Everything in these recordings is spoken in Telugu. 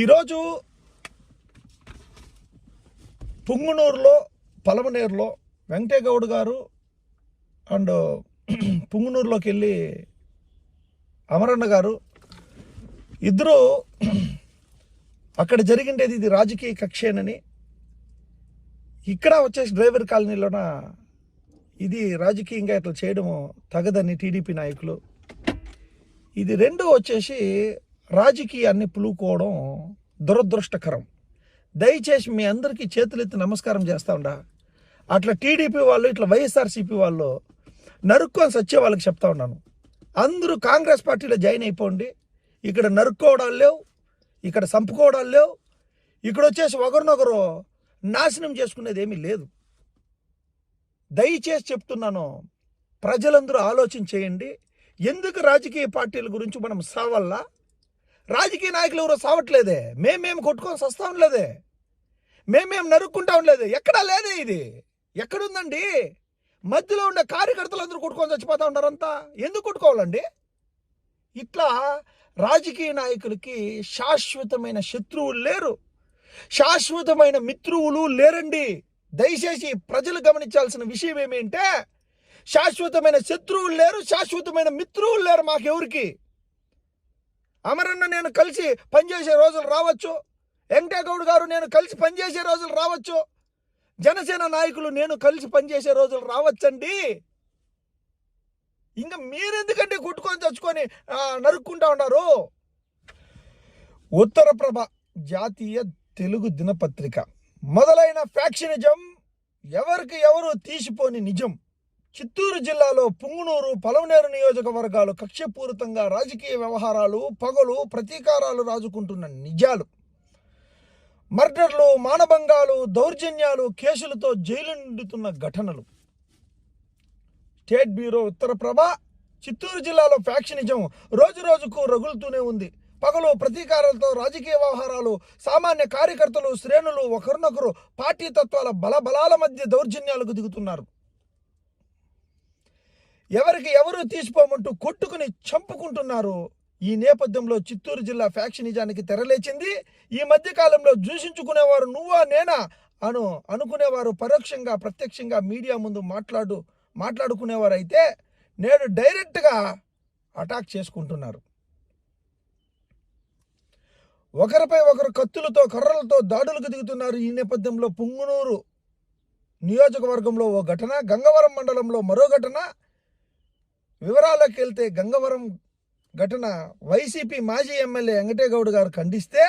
ఈరోజు పుంగునూరులో పలమనేరులో వెంకటేగౌడ్ గారు అండ్ పుంగునూరులోకి వెళ్ళి అమరన్న గారు ఇద్దరు అక్కడ జరిగిండేది ఇది రాజకీయ కక్షేనని. ఇక్కడ వచ్చేసి డ్రైవర్ కాలనీలోన ఇది రాజకీయంగా ఇట్లా చేయడము తగదని టీడీపీ నాయకులు. ఇది రెండు వచ్చేసి రాజకీయాన్ని పులుకోవడం దురదృష్టకరం. దయచేసి మీ అందరికీ చేతులెత్తి నమస్కారం చేస్తా ఉండ. అట్లా టీడీపీ వాళ్ళు ఇట్లా వైఎస్ఆర్సీపీ వాళ్ళు నరుక్కొని సచ్చే వాళ్ళకి చెప్తా ఉన్నాను. అందరూ కాంగ్రెస్ పార్టీలో జాయిన్ అయిపోండి. ఇక్కడ నరుక్కోవడాలు లేవు ఇక్కడ చంపుకోవడాలు లేవు ఇక్కడ వచ్చేసి ఒకరినొకరు నాశనం చేసుకునేది ఏమీ లేదు. దయచేసి చెప్తున్నాను ప్రజలందరూ ఆలోచన చేయండి. ఎందుకు రాజకీయ పార్టీల గురించి మనం సావల్లా రాజకీయ నాయకులు ఎవరో సావట్లేదే. మేమేం కొట్టుకొని సస్తా ఉండలేదే. మేమేం నరుక్కుంటా ఉండలేదు. ఎక్కడా లేదే ఇది. ఎక్కడుందండి? మధ్యలో ఉండే కార్యకర్తలు అందరూ కొట్టుకొని చచ్చిపోతా ఉన్నారంతా. ఎందుకు కొట్టుకోవాలండి? ఇట్లా రాజకీయ నాయకులకి శాశ్వతమైన శత్రువులు లేరు. శాశ్వతమైన మిత్రువులు లేరండి. దయచేసి ప్రజలు గమనించాల్సిన విషయం ఏమిటంటే శాశ్వతమైన శత్రువులు లేరు శాశ్వతమైన మిత్రువులు లేరు మాకెవరికి? అమరన్న నేను కలిసి పనిచేసే రోజులు రావచ్చు. వెంకటేగౌడ్ గారు నేను కలిసి పనిచేసే రోజులు రావచ్చు. జనసేన నాయకులు నేను కలిసి పనిచేసే రోజులు రావచ్చండి. ఇంకా మీరెందుకంటే కుట్టుకొని చచ్చుకొని నరుక్కుంటా ఉన్నారు? ఉత్తరప్రభ జాతీయ తెలుగు దినపత్రిక. మొదలైన ఫ్యాక్షనిజం ఎవరికి ఎవరు తీసిపోని నిజం? చిత్తూరు జిల్లాలో పుంగునూరు పలవనేరు నియోజకవర్గాలు కక్షపూరితంగా రాజకీయ వ్యవహారాలు పగలు ప్రతీకారాలు రాజుకుంటున్న నిజాలు. మర్డర్లు మానభంగాలు దౌర్జన్యాలు కేసులతో జైలు నిండుతున్న ఘటనలు. స్టేట్ బ్యూరో ఉత్తరప్రభ చిత్తూరు జిల్లాలో ఫ్యాక్షనిజం రోజు రోజుకు రగులుతూనే ఉంది. పగలు ప్రతీకారాలతో రాజకీయ వ్యవహారాలు సామాన్య కార్యకర్తలు శ్రేణులు ఒకరినొకరు పార్టీ తత్వాల బలబలాల మధ్య దౌర్జన్యాలకు దిగుతున్నారు. ఎవరికి ఎవరు తీసిపోమంటూ కొట్టుకుని చంపుకుంటున్నారు ఈ నేపథ్యంలో చిత్తూరు జిల్లా ఫ్యాక్షన్ నిజానికి తెరలేచింది. ఈ మధ్య కాలంలో దూషించుకునేవారు నువ్వా నేనా అను అనుకునేవారు పరోక్షంగా ప్రత్యక్షంగా మీడియా ముందు మాట్లాడు మాట్లాడుకునేవారు అయితే నేడు డైరెక్ట్గా అటాక్ చేసుకుంటున్నారు. ఒకరిపై ఒకరు కత్తులతో కర్రలతో దాడులకు దిగుతున్నారు ఈ నేపథ్యంలో పుంగునూరు నియోజకవర్గంలో ఓ ఘటన గంగవరం మండలంలో మరో ఘటన వివరాల్లోకి వెళ్తే గంగవరం ఘటన వైసీపీ మాజీ ఎమ్మెల్యే వెంకటేగౌడ్ గారు ఖండిస్తే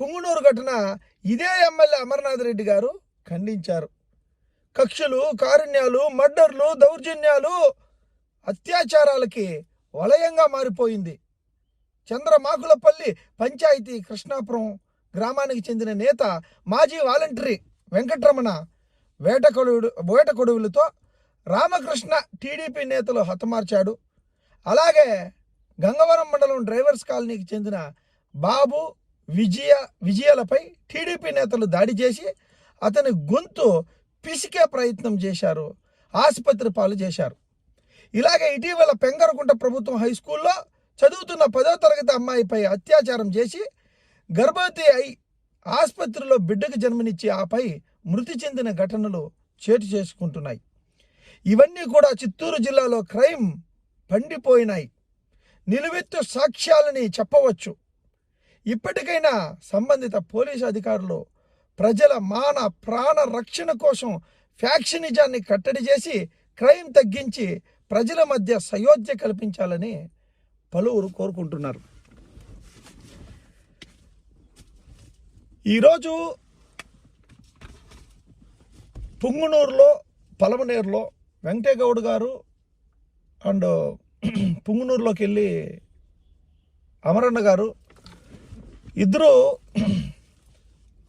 పుంగునూరు ఘటన ఇదే ఎమ్మెల్యే అమర్నాథ్ రెడ్డి గారు ఖండించారు. కక్షలు కారుణ్యాలు మర్డర్లు దౌర్జన్యాలు అత్యాచారాలకి వలయంగా మారిపోయింది. చంద్రమాకులపల్లి పంచాయతీ కృష్ణాపురం గ్రామానికి చెందిన నేత మాజీ వాలంటరీ వెంకటరమణ వేటకొడువుడు వేటకొడువులతో రామకృష్ణ టీడీపీ నేతలు హతమార్చాడు. అలాగే గంగవరం మండలం డ్రైవర్స్ కాలనీకి చెందిన బాబు విజయ విజయాలపై టీడీపీ నేతలు దాడి చేసి అతని గొంతు పిసికే ప్రయత్నం చేశారు ఆసుపత్రి పాలు చేశారు. ఇలాగే ఇటీవల పెంగరకుంట ప్రభుత్వం హై స్కూల్లో చదువుతున్న పదో తరగతి అమ్మాయిపై అత్యాచారం చేసి గర్భవతి అయి ఆసుపత్రిలో బిడ్డకు జన్మనిచ్చి ఆపై మృతి చెందిన ఘటనలు చేటు చేసుకుంటున్నాయి. ఇవన్నీ కూడా చిత్తూరు జిల్లాలో క్రైమ్ పండిపోయినాయి. నిలువెత్తు సాక్ష్యాలని చెప్పవచ్చు. ఇప్పటికైనా సంబంధిత పోలీసు అధికారులు ప్రజల మాన ప్రాణ రక్షణ కోసం ఫ్యాక్షనిజాన్ని కట్టడి చేసి క్రైమ్ తగ్గించి ప్రజల మధ్య సయోధ్య కల్పించాలని పలువురు కోరుకుంటున్నారు. ఈరోజు పుంగునూరులో పలమనేరులో వెంకటేగౌడ్ గారు అండ్ పుంగునూరులోకి వెళ్ళి అమరన్న గారు ఇద్దరు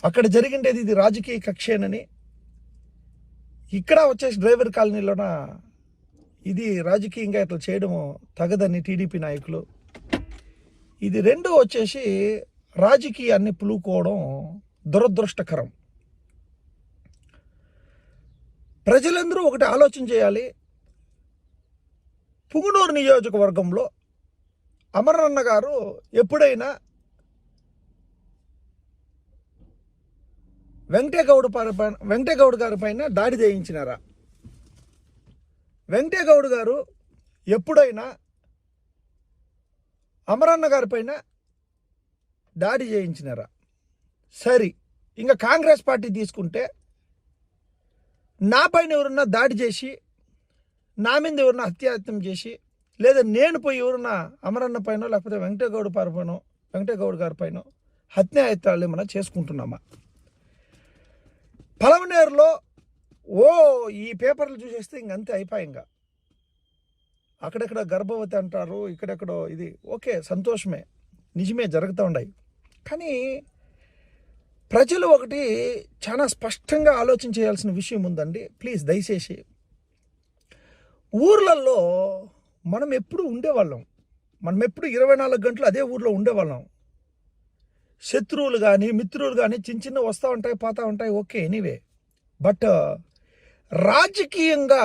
అక్కడ జరిగిండేది ఇది రాజకీయ కక్షేనని. ఇక్కడ వచ్చేసి డ్రైవర్ కాలనీలోన ఇది రాజకీయంగా ఇట్లా చేయడము తగదని టీడీపీ నాయకులు. ఇది రెండు వచ్చేసి రాజకీయాన్ని పులుకోవడం దురదృష్టకరం. ప్రజలందరూ ఒకటి ఆలోచన చేయాలి. పుంగునూరు నియోజకవర్గంలో అమరన్న గారు ఎప్పుడైనా వెంకటేగౌడ్ పైన వెంకటేగౌడ్ గారి పైన దాడి చేయించినారా? వెంకటేగౌడ్ గారు ఎప్పుడైనా అమరన్న గారి పైన దాడి చేయించినారా? సరి ఇంకా కాంగ్రెస్ పార్టీ తీసుకుంటే నా పైన ఎవరన్నా దాడి చేసి నా మీద ఎవరన్నా హత్యాయత్నం చేసి లేదా నేను పోయి ఎవరన్నా అమరన్న పైన లేకపోతే వెంకటగౌడ్ పారి పైన వెంకటగౌడ్ గారి పైన హత్యాయత్నాలు ఏమైనా చేసుకుంటున్నామా? పలమనేరులో ఓ ఈ పేపర్లు చూసేస్తే ఇంకంతే అయిపోయింగా అక్కడెక్కడ గర్భవతి అంటారు ఇక్కడెక్కడో ఇది ఓకే సంతోషమే నిజమే జరుగుతూ ఉన్నాయి కానీ ప్రజలు ఒకటి చాలా స్పష్టంగా ఆలోచన చేయాల్సిన విషయం ఉందండి. ప్లీజ్ దయచేసి. ఊర్లలో మనం ఎప్పుడు ఉండేవాళ్ళం. మనం ఎప్పుడు ఇరవై నాలుగు గంటలు అదే ఊర్లో ఉండేవాళ్ళం. శత్రువులు కానీ మిత్రులు కానీ చిన్న చిన్న వస్తూ ఉంటాయి పోతూ ఉంటాయి ఓకే ఎనీవే. బట్ రాజకీయంగా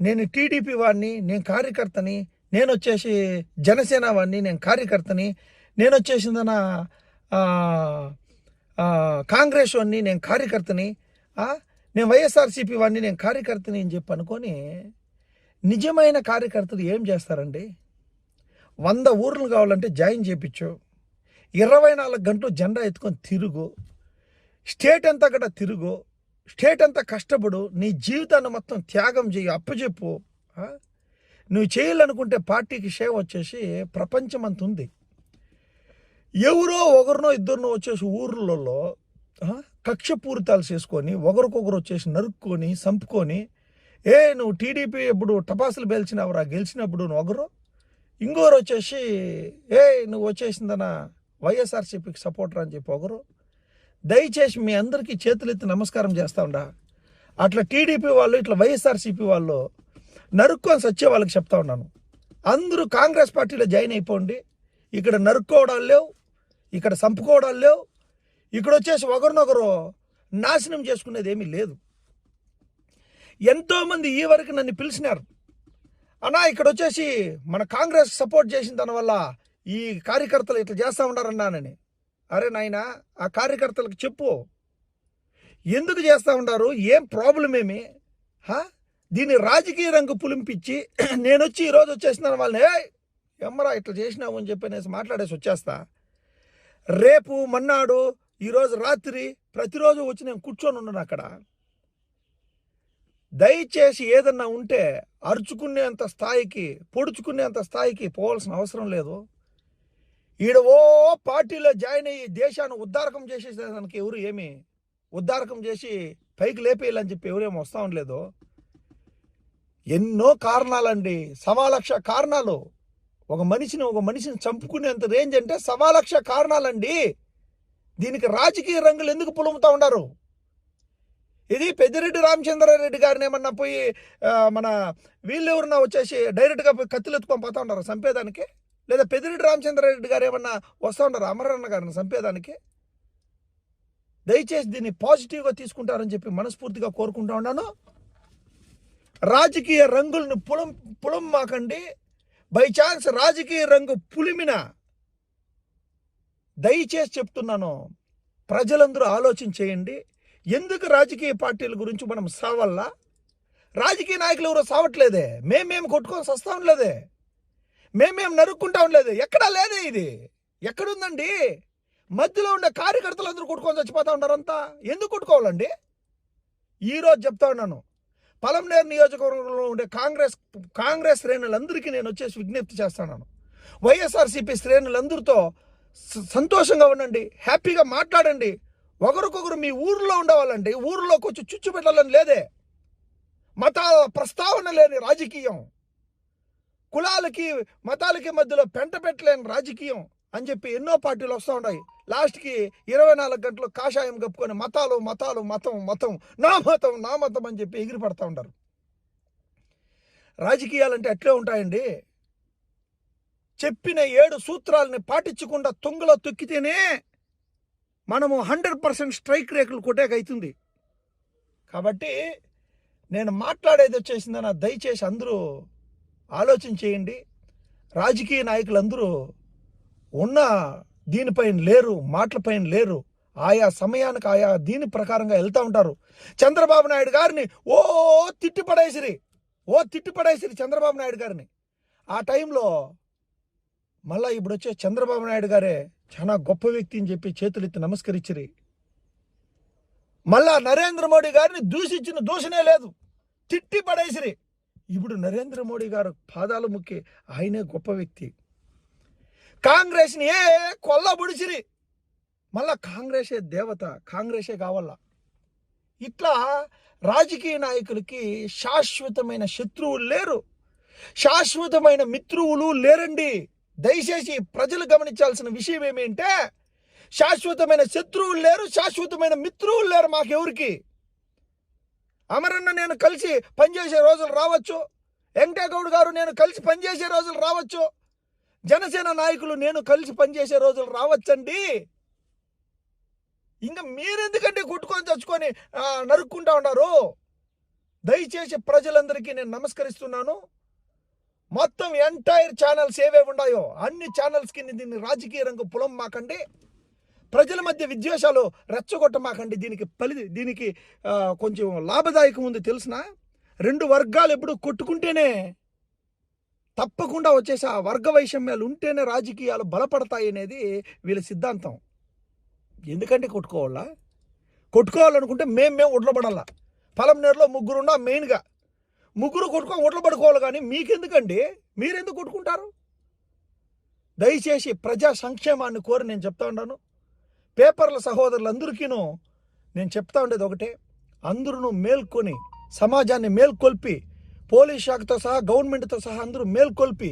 నేను టీడీపీ వాడిని నేను కార్యకర్తని నేను వచ్చేసి జనసేన వాడిని నేను కార్యకర్తని నేను వచ్చేసిందన కాంగ్రెస్ వాడిని నేను కార్యకర్తని నేను వైఎస్ఆర్సీపీ వాడిని నేను కార్యకర్తని అని చెప్పి అనుకొని నిజమైన కార్యకర్తలు ఏం చేస్తారండి? వంద ఊర్లు కావాలంటే జాయిన్ చేయించు ఇరవై నాలుగు గంటలు జెండా ఎత్తుకొని తిరుగు. స్టేట్ అంతా కూడా తిరుగు. స్టేట్ అంతా కష్టపడు. నీ జీవితాన్ని మొత్తం త్యాగం చేయి అప్పచెప్పు. నువ్వు చేయాలనుకుంటే పార్టీకి సేవ వచ్చేసి ప్రపంచం అంత ఉంది. ఎవరో ఒకరినో ఇద్దరినో వచ్చేసి ఊర్లలో కక్ష పూరితాలు చేసుకొని ఒకరికొకరు వచ్చేసి నరుక్కొని సంపుకొని ఏ నువ్వు టీడీపీ ఇప్పుడు టపాసులు పేల్చినవరా గెలిచినప్పుడు నువ్వు ఒకరు? ఇంకోరు వచ్చేసి ఏ నువ్వు వచ్చేసిందన వైఎస్ఆర్సీపీకి సపోర్టర్ అని చెప్పి ఒకరు? దయచేసి మీ అందరికీ చేతులెత్తి నమస్కారం చేస్తా ఉండా. అట్లా టీడీపీ వాళ్ళు ఇట్లా వైఎస్ఆర్సీపీ వాళ్ళు నరుక్కొని సచ్చే వాళ్ళకి చెప్తా ఉన్నాను. అందరూ కాంగ్రెస్ పార్టీలో జాయిన్ అయిపోండి. ఇక్కడ నరుక్కోవడాలు లేవు ఇక్కడ చంపుకోవడాలు లేవు. ఇక్కడ వచ్చేసి ఒకరినొకరు నాశనం చేసుకునేది ఏమీ లేదు. ఎంతోమంది ఈ వరకు నన్ను పిలిచినారు. అన్నా ఇక్కడ వచ్చేసి మన కాంగ్రెస్ సపోర్ట్ చేసిన దానివల్ల ఈ కార్యకర్తలు ఇట్లా చేస్తూ ఉన్నారన్నానని అరే నాయనా ఆ కార్యకర్తలకు చెప్పు. ఎందుకు చేస్తూ ఉంటారు ఏం ప్రాబ్లం ఏమి? దీన్ని రాజకీయ రంగు పులింపించి నేను వచ్చి ఈరోజు వచ్చేసిన వాళ్ళని ఏమరా ఎమ్మరా ఇట్లా చేసినావు అని చెప్పి అనేసి మాట్లాడేసి వచ్చేస్తా. రేపు మన్నాడు ఈరోజు రాత్రి ప్రతిరోజు వచ్చి నేను కూర్చొని ఉన్నాను అక్కడ. దయచేసి ఏదన్నా ఉంటే అరుచుకునేంత స్థాయికి పొడుచుకునేంత స్థాయికి పోవాల్సిన అవసరం లేదు. ఈడ ఓ పార్టీలో జాయిన్ అయ్యి దేశాన్ని ఉద్దారకం చేసేదానికి ఎవరు ఏమి? ఉద్దారకం చేసి పైకి లేపేయాలని చెప్పి ఎవరేమి వస్తా ఉండలేదు. ఎన్నో కారణాలండి. సవా లక్ష కారణాలు. ఒక మనిషిని ఒక మనిషిని చంపుకునేంత రేంజ్ అంటే సవాలక్ష కారణాలండి. దీనికి రాజకీయ రంగులు ఎందుకు పులుముతా ఉన్నారు? ఇది పెద్దిరెడ్డి రామచంద్రారెడ్డి గారిని ఏమన్నా పోయి మన వీళ్ళెవరన్నా వచ్చేసి డైరెక్ట్గా పోయి కత్తులెత్తు ఎత్తుకొని ఉన్నారు చంపేదానికి? లేదా పెద్దిరెడ్డి రామచంద్రారెడ్డి గారు ఏమన్నా వస్తూ ఉన్నారు? అమరన్న గారిని చంపేదానికి? దయచేసి దీన్ని పాజిటివ్గా తీసుకుంటారని చెప్పి మనస్ఫూర్తిగా కోరుకుంటా ఉన్నాను. రాజకీయ రంగులను పులం పులం మాకండి. బై ఛాన్స్ రాజకీయ రంగు పులిమిన దయచేసి చెప్తున్నాను ప్రజలందరూ ఆలోచన చేయండి. ఎందుకు రాజకీయ పార్టీల గురించి మనం సావల్లా? రాజకీయ నాయకులు ఎవరో సావట్లేదే. మేమేం కొట్టుకొని సస్తా ఉండలేదే మేమేం నరుక్కుంటా ఉండలేదు ఎక్కడా లేదే ఇది. ఎక్కడుందండి? మధ్యలో ఉండే కార్యకర్తలు అందరూ కొట్టుకొని చచ్చిపోతా ఉన్నారంతా. ఎందుకు కొట్టుకోవాలండి? ఈరోజు చెప్తా ఉన్నాను. పలంనేరు నియోజకవర్గంలో ఉండే కాంగ్రెస్ కాంగ్రెస్ శ్రేణులందరికీ నేను వచ్చేసి విజ్ఞప్తి చేస్తున్నాను వైఎస్ఆర్సీపీ శ్రేణులందరితో స- సంతోషంగా ఉండండి హ్యాపీగా మాట్లాడండి. ఒకరికొకరు మీ ఊర్లో ఉండవాలండి. ఊర్లోకి వచ్చి చుచ్చు పెట్టాలని లేదే. మతాల ప్రస్తావన లేని రాజకీయం. కులాలకి మతాలకి మధ్యలో పెంట పెట్టలేని రాజకీయం. అని చెప్పి ఎన్నో పార్టీలు వస్తూ ఉన్నాయి. లాస్ట్కి ఇరవై నాలుగు గంటలు కాషాయం కప్పుకొని మతాలు మతాలు మతం మతం నా మతం నా మతం అని చెప్పి ఎగిరి పడతా ఉంటారు రాజకీయాలంటే అట్లే ఉంటాయండి. చెప్పిన ఏడు సూత్రాలని పాటించకుండా తుంగలో తొక్కితేనే మనము హండ్రెడ్ పర్సెంట్ స్ట్రైక్ రేకులు కొట్టేకైతుంది కాబట్టి నేను మాట్లాడేది వచ్చేసిందన్న దయచేసి అందరూ ఆలోచన చేయండి. రాజకీయ నాయకులందరూ ఉన్న దీనిపైన లేరు మాటలపైన లేరు. ఆయా సమయానికి ఆయా దీని ప్రకారంగా వెళ్తూ ఉంటారు. చంద్రబాబు నాయుడు గారిని ఓ తిట్టి పడేసిరి ఓ తిట్టి పడేసిరి చంద్రబాబు నాయుడు గారిని. ఆ టైంలో మళ్ళీ ఇప్పుడు వచ్చే చంద్రబాబు నాయుడు గారే చాలా గొప్ప వ్యక్తి అని చెప్పి చేతులెత్తి నమస్కరించిరి. మళ్ళా నరేంద్ర మోడీ గారిని దూషించిన దూషణే లేదు. తిట్టి పడేసిరి ఇప్పుడు నరేంద్ర మోడీ గారు పాదాలు ముక్కి ఆయనే గొప్ప వ్యక్తి. కాంగ్రెస్ని ఏ కొల్ల బుడిచిరి. మళ్ళా కాంగ్రెసే దేవత కాంగ్రెసే కావాలా? ఇట్లా రాజకీయ నాయకులకి శాశ్వతమైన శత్రువులు లేరు. శాశ్వతమైన మిత్రువులు లేరండి. దయచేసి ప్రజలు గమనించాల్సిన విషయం ఏమిటంటే శాశ్వతమైన శత్రువులు లేరు శాశ్వతమైన మిత్రువులు లేరు మాకెవరికి? అమరన్న నేను కలిసి పనిచేసే రోజులు రావచ్చు. వెంకటేగౌడ్ గారు నేను కలిసి పనిచేసే రోజులు రావచ్చు. జనసేన నాయకులు నేను కలిసి పనిచేసే రోజులు రావచ్చండి. ఇంకా మీరెందుకంటే కొట్టుకొని చచ్చుకొని నరుక్కుంటా ఉన్నారు? దయచేసి ప్రజలందరికీ నేను నమస్కరిస్తున్నాను. మొత్తం ఎంటైర్ ఛానల్స్ ఏవే ఉన్నాయో అన్ని ఛానల్స్కి దీన్ని రాజకీయ రంగు పొలం మాకండి. ప్రజల మధ్య విద్వేషాలు రెచ్చగొట్టమాకండి. దీనికి పలి దీనికి కొంచెం లాభదాయకం ఉంది తెలిసిన. రెండు వర్గాలు ఎప్పుడు కొట్టుకుంటేనే తప్పకుండా వచ్చేసి ఆ వర్గ వైషమ్యాలు ఉంటేనే రాజకీయాలు బలపడతాయి అనేది వీళ్ళ సిద్ధాంతం. ఎందుకంటే కొట్టుకోవాలా? కొట్టుకోవాలనుకుంటే మేము మేము ఉడ్లబడాలా పొలంనేరులో ముగ్గురున్నా మెయిన్గా. ముగ్గురు కొట్టుకొని ఒడ్లు పడుకోవాలి కానీ మీకెందుకండి? మీరెందుకు కొట్టుకుంటారు? దయచేసి ప్రజా సంక్షేమాన్ని కోరి నేను చెప్తా ఉన్నాను. పేపర్ల సహోదరులందరికీనూ నేను చెప్తా ఉండేది ఒకటే. అందరూ మేల్కొని సమాజాన్ని మేల్కొల్పి పోలీస్ శాఖతో సహా గవర్నమెంట్తో సహా అందరూ మేల్కొల్పి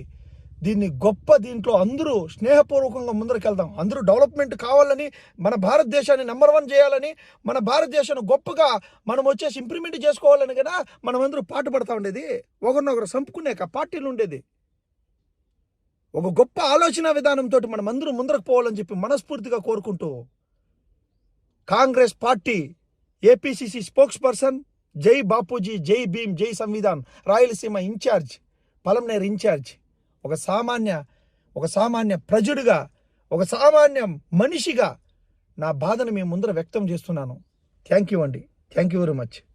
దీన్ని గొప్ప దీంట్లో అందరూ స్నేహపూర్వకంగా ముందరకెళ్దాం అందరూ డెవలప్మెంట్ కావాలని మన భారతదేశాన్ని నెంబర్ వన్ చేయాలని మన భారతదేశాన్ని గొప్పగా మనం వచ్చేసి ఇంప్లిమెంట్ చేసుకోవాలని కదా మనం అందరూ పాటు పడతా ఉండేది. ఒకరినొకరు చంపుకునేక పార్టీలు ఉండేది. ఒక గొప్ప ఆలోచన విధానంతో మనం అందరూ ముందరకు పోవాలని చెప్పి మనస్ఫూర్తిగా కోరుకుంటూ Congress party APCC spokesperson జై బాపూజీ జై భీమ్ జై సంవిధాన్ రాయలసీమ ఇన్ఛార్జ్ పలంనేర్ ఇన్ఛార్జ్. ఒక సామాన్య ఒక సామాన్య ప్రజుడిగా ఒక సామాన్య మనిషిగా నా బాధను మీ ముందర వ్యక్తం చేస్తున్నాను. థ్యాంక్ యూ అండి. Thank you very much.